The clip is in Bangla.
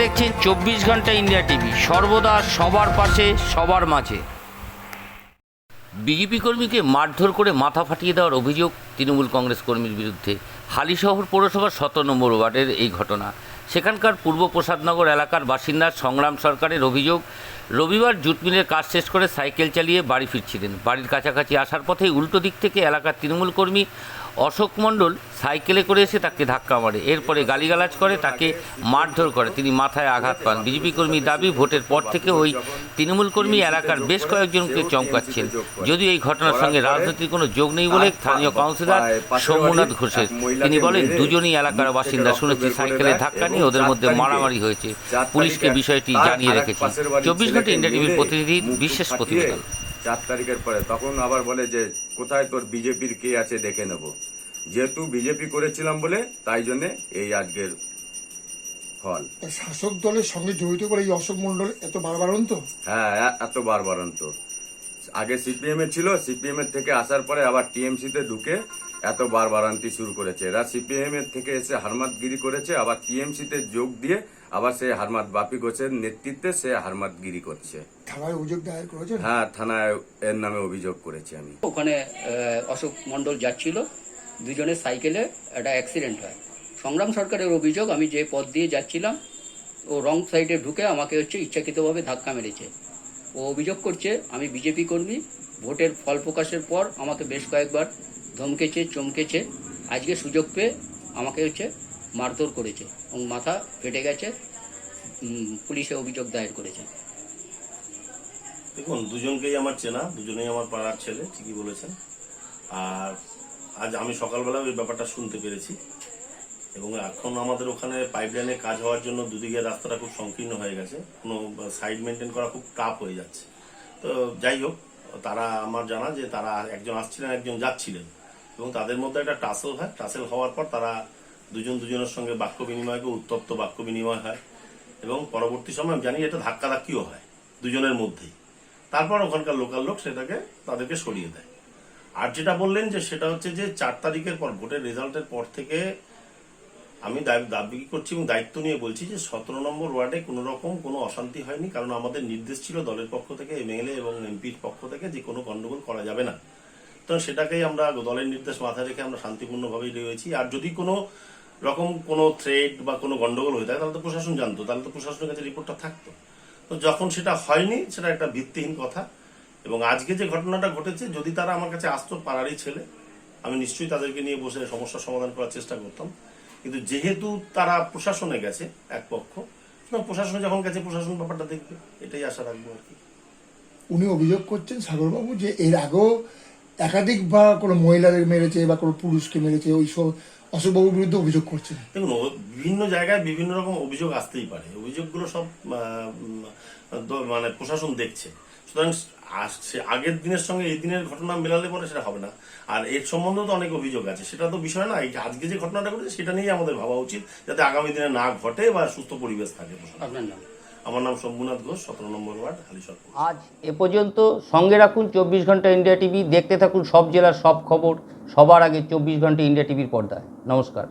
দেখছেন চব্বিশ ঘণ্টা ইন্ডিয়া টিভি। সর্বদা সবার পাশে, সবার মাঝে। বিজেপি কর্মীকে মারধর করে মাথা ফাটিয়ে দেওয়ার অভিযোগ তৃণমূল কংগ্রেস কর্মীর বিরুদ্ধে। হালিশহর পৌরসভার সতেরো নম্বর ওয়ার্ডের এই ঘটনা। সেখানকার পূর্ব প্রসাদনগর এলাকার বাসিন্দা সংগ্রাম সরকারের অভিযোগ, রবিবার জুট মিলের কাজ শেষ করে সাইকেল চালিয়ে বাড়ি ফিরছিলেন। বাড়ির কাছাকাছি আসার পথে উল্টো দিক থেকে এলাকার তৃণমূল কর্মী অশোক মণ্ডল সাইকেলে করে এসে তাকে ধাক্কা মারে। এরপরে গালিগালাজ করে, তাকে মারধর করে। তিনি মাথায় আঘাত পান। বিজেপি কর্মী দাবি, ভোটের পর থেকে ওই তৃণমূল কর্মী এলাকার বেশ কয়েকজনকে চমকাচ্ছেন। যদিও এই ঘটনার সঙ্গে রাজনীতির কোনো যোগ নেই বলে স্থানীয় কাউন্সিলর সৌম্যনাথ ঘোষের। তিনি বলেন, দুজনই এলাকার বাসিন্দা। শুনেছি সাইকেলে ধাক্কা নিয়ে ওদের মধ্যে মারামারি হয়েছে। পুলিশকে বিষয়টি জানিয়ে রেখেছি। চব্বিশ ঘণ্টা ইন্ডিয়া টিভির প্রতিনিধি, বিশেষ প্রতিবেদন। চার তারিখের পরে তখন আবার বলে যে কোথায় তোর বিজেপির কে আছে দেখে নেব। যেহেতু বিজেপি করেছিলাম বলে তাই জন্য এই আজকের ফল শাসক দলের সঙ্গে জড়িত করে এই অশোক মন্ডল এত বারবারন্ত হ্যাঁ এত বারবারন্ত আগে সিপিএম এ ছিল সিপিএম এর থেকে আসার পরে আবার টিএমসি তে ঢুকে এত বারবারান্তি শুরু করেছে। এরা সিপিএম এর থেকে এসে হারমাতগিরি করেছে আবার টিএমসি তে যোগ দিয়ে আবার সে হারমাত বাপি ঘোষের নেতৃত্বে সে হারমাতগিরি করছে। থানায় অভিযোগ দায়ের করেছেন? হ্যাঁ থানায় এর নামে অভিযোগ করেছি আমি। ওখানে অশোক মণ্ডল যাচ্ছিল দুজনের সাইকেলে একটা অ্যাক্সিডেন্ট হয়। সংগ্রাম সরকারের অভিযোগ আমি যে পথ দিয়ে যাচ্ছিলাম ও রং সাইডে ঢুকে আমাকে হচ্ছে ইচ্ছাকৃতভাবে ধাক্কা মেরেছে। ও অভিযোগ করছে আমি বিজেপি কর্মী ভোটের ফল প্রকাশের পর আমাকে বেশ কয়েকবার ধমকেছে, চমকেছে। আজকে সুযোগ পেয়ে আমাকে হচ্ছে মারধর করেছে এবং মাথা ফেটে গেছে পুলিশে অভিযোগ দায়ের করেছে। দেখুন, দুজনকেই আমার চেনা, দুজনেই আমার পাড়ার ছেলে, ঠিকই বলেছেন। আর আজ আমি সকালবেলা ওই ব্যাপারটা শুনতে পেরেছি। এবং এখন আমাদের ওখানে পাইপলাইনে কাজ হওয়ার জন্য দুদিকে রাস্তাটা খুব সংকীর্ণ হয়ে গেছে। কোনো সাইড মেনটেন করা খুব টাফ হয়ে যাচ্ছে। তো যাই হোক, তারা আমার জানা যে তারা একজন আসছিলেন, একজন যাচ্ছিলেন। এবং তাদের মধ্যে একটা টাসেল হয়। টাসেল হওয়ার পর তারা দুজন দুজনের সঙ্গে বাক্য বিনিময় উত্তপ্ত বাক্য বিনিময় হয় এবং পরবর্তী সময় জানি এটা ধাক্কাধাক্কিও হয় দুজনের মধ্যেই। তারপর ওখানকার লোকাল লোক সেটাকে তাদেরকে সরিয়ে দেয়। আর যেটা বললেন যে সেটা হচ্ছে যে চার তারিখের পর, ভোটের রেজাল্টের পর থেকে আমি দাবি দাবি করছি এবং দায়িত্ব নিয়ে বলছি যে সতেরো নম্বর ওয়ার্ডে কোনো রকম কোনো অশান্তি হয়নি, কারণ আমাদের নির্দেশ ছিল দলের পক্ষ থেকে, এমএলএ এবং এমপির পক্ষ থেকে যে কোনো গন্ডগোল করা যাবে না। তো সেটাকেই আমরা দলের নির্দেশ মাথায় রেখে আমরা শান্তিপূর্ণভাবেই রয়েছি। আর যদি কোনো রকম কোনো থ্রেড বা কোনো গন্ডগোল হয়ে থাকে, তাহলে তো প্রশাসন জানতো, তাহলে তো প্রশাসনের কাছে রিপোর্টটা থাকতো। তো যখন সেটা হয়নি, সেটা একটা ভিত্তিহীন কথা। এবং আজকে যে ঘটনাটা ঘটেছে, যদি তারা আমার কাছে আসতো, পাড়ারই ছেলে, আমি নিশ্চয়ই তাদেরকে নিয়ে বসে সমস্যার সমাধান করার চেষ্টা করতাম। কিন্তু যেহেতু তারা প্রশাসনে গেছে, এক পক্ষ প্রশাসনে যখন গেছে, প্রশাসন ব্যাপারটা দেখবে। এটাই আশা রাখব আর কি। উনি অভিযোগ করছেন সাগরবাবু যে এর আগেও একাধিক বা কোনো মহিলাদের মেরেছে বা কোনো পুরুষকে মেরেছে ওই সব অশোকবাবুর বিরুদ্ধে অভিযোগ করছে দেখুন বিভিন্ন জায়গায় বিভিন্ন রকম অভিযোগ আসতেই পারে। অভিযোগগুলো সব মানে প্রশাসন দেখছে। সুতরাং আসছে আগের দিনের সঙ্গে এই দিনের ঘটনা মেলালে পরে সেটা হবে না। আর এর সম্বন্ধেও তো অনেক অভিযোগ আছে। সেটা তো বিষয় না এই যে আজকে যে ঘটনাটা ঘটেছে সেটা নিয়েই আমাদের ভাবা উচিত যাতে আগামী দিনে না ঘটে বা সুস্থ পরিবেশ থাকে প্রশাসনে। আপনার নাম? আমার নাম শম্ভুনাথ ঘোষ, সতেরো নম্বর ওয়ার্ড আজ এ পর্যন্ত সঙ্গে রাখুন চব্বিশ ঘণ্টা ইন্ডিয়া টিভি, দেখতে থাকুন সব জেলার সব খবর, সবার আগে চব্বিশ ঘণ্টা ইন্ডিয়া টিভির পর্দায়। নমস্কার।